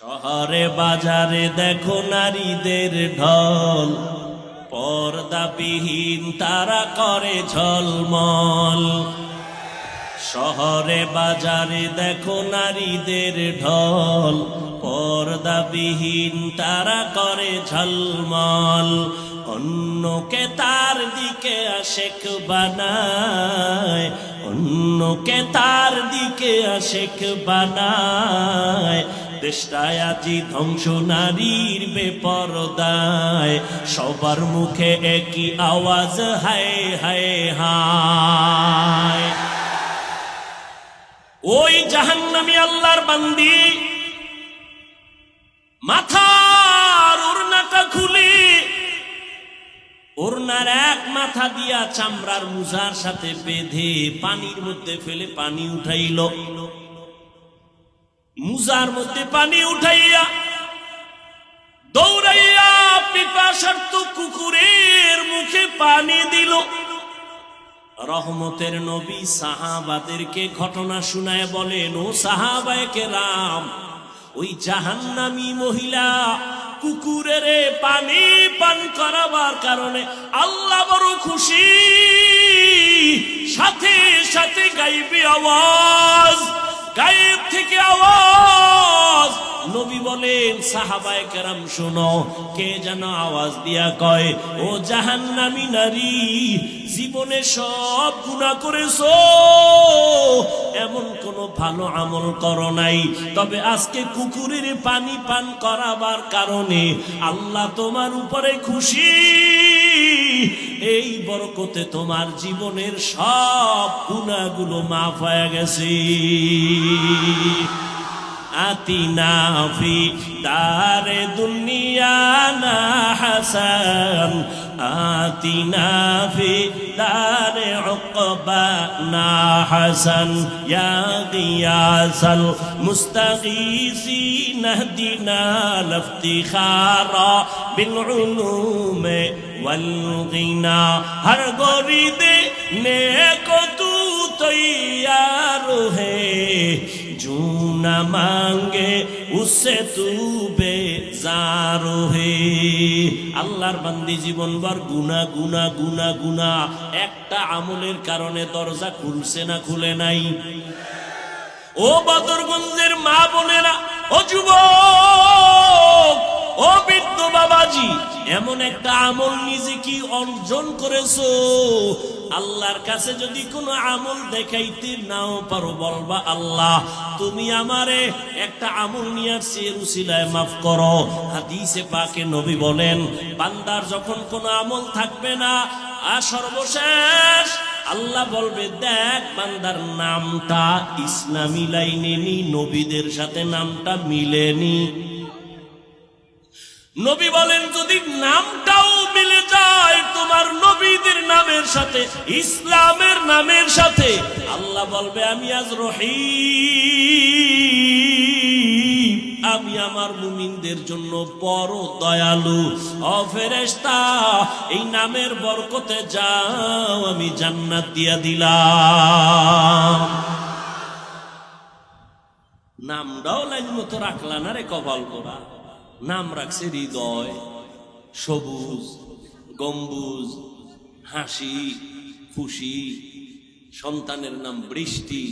শহরে বাজারে দেখো নারীদের ঢল। পর্দাবিহীন তারা করে ঝলমল। শহরে বাজারে দেখো নারীদের ঢল। পর্দাবিহীন তারা করে ঝলমল। অন্যকে তার দিকে আশেক বানায়। অন্যকে তার দিকে আশেক বানায়। দেশটায় আজি ধ্বংস নারীর বেপরদায়। সবার মুখে একই আওয়াজ, হায় হায় হায়। ওই জাহান্নামি আল্লাহর বান্দি, মাথার ওড়নাটা খুলি। ওড়নার এক মাথা দিয়া চামড়ার মুজার সাথে বেঁধে পানির মধ্যে ফেলে পানি উঠাইল। মুজার মধ্যে পানি উঠাইয়া, দৌড়াইয়া পিপাসার্থ কুকুরের মুখে পানি দিল। রহমতের নবী সাহাবাদেরকে ঘটনা শুনায় বলেন, ও সাহাবায়কে রাম ওই জাহান্নামী মহিলা কুকুরের পানি পান করাবার কারণে আল্লাহ বড় খুশি। সাথে সাথে গাইবি আওয়াজ। থেকে আওয়াজ। নবী বলেন, সাহাবায় কেরাম, শোনো, কে যেন আওয়াজ দিয়া কয়, ও নারী, জীবনে সব গুণা করেছ। এমন কোনো ভালো আমল করো নাই। তবে আজকে কুকুরের পানি পান করাবার কারণে আল্লাহ তোমার উপরে খুশি। এই বরকতে তোমার জীবনের সব গুণাগুলো মাফ হয়ে গেছে آتنا في دار دنيانا حسن آتنا في دار عقبانا حسن يا غياث المستغيثين اهدنا لافتخارا بالعلوم والغنى. ہر گوری دے نیکو تو تیار ہے जो न मांगे उससे तू হে। আল্লাহর বান্দি জীবনবার গুনা গুনা গুনা গুনা। একটা আমলের কারণে দরজা খুলছে না, খুলে নাই। ও বদরগঞ্জের মা বোনেরা, ও যুবক, ও বৃদ্ধ বাবাজি, এমন একটা আমল নিজে কি অর্জন করেছ? আল্লাহর কাছে যদি কোনো আমল দেখাইতে নাও পারো, বলবা, আল্লাহ, তুমি আমারে একটা আমল নিয়ে আসছি, এর মাফ করো। হাদিসে পাকে নবী বলেন, বান্দার যখন কোনো আমল থাকবে না আর সর্বশেষ আল্লাহ বলবে, দেখ, বান্দার নামটা ইসলামী লাইনে নি, নবীদের সাথে নামটা মিলেনি নবী বলেন, যদি নামটাও সাথে, ইসলামের নামের সাথে। আল্লাহ বলবে, আমি আজ রহিম। আমি আমার মুমিনদের জন্য বড় দয়ালু। অফেরেস্তা এই নামের বরকতে যাও, আমি জান্নাত দিয়া দিলাম। নামটাও লাইন মতো রাখলা না রে কপাল করা। নাম রাখছে হৃদয়। সবুজ, গম্বুজ হাসি খুশি সন্তানের নাম বৃষ্টি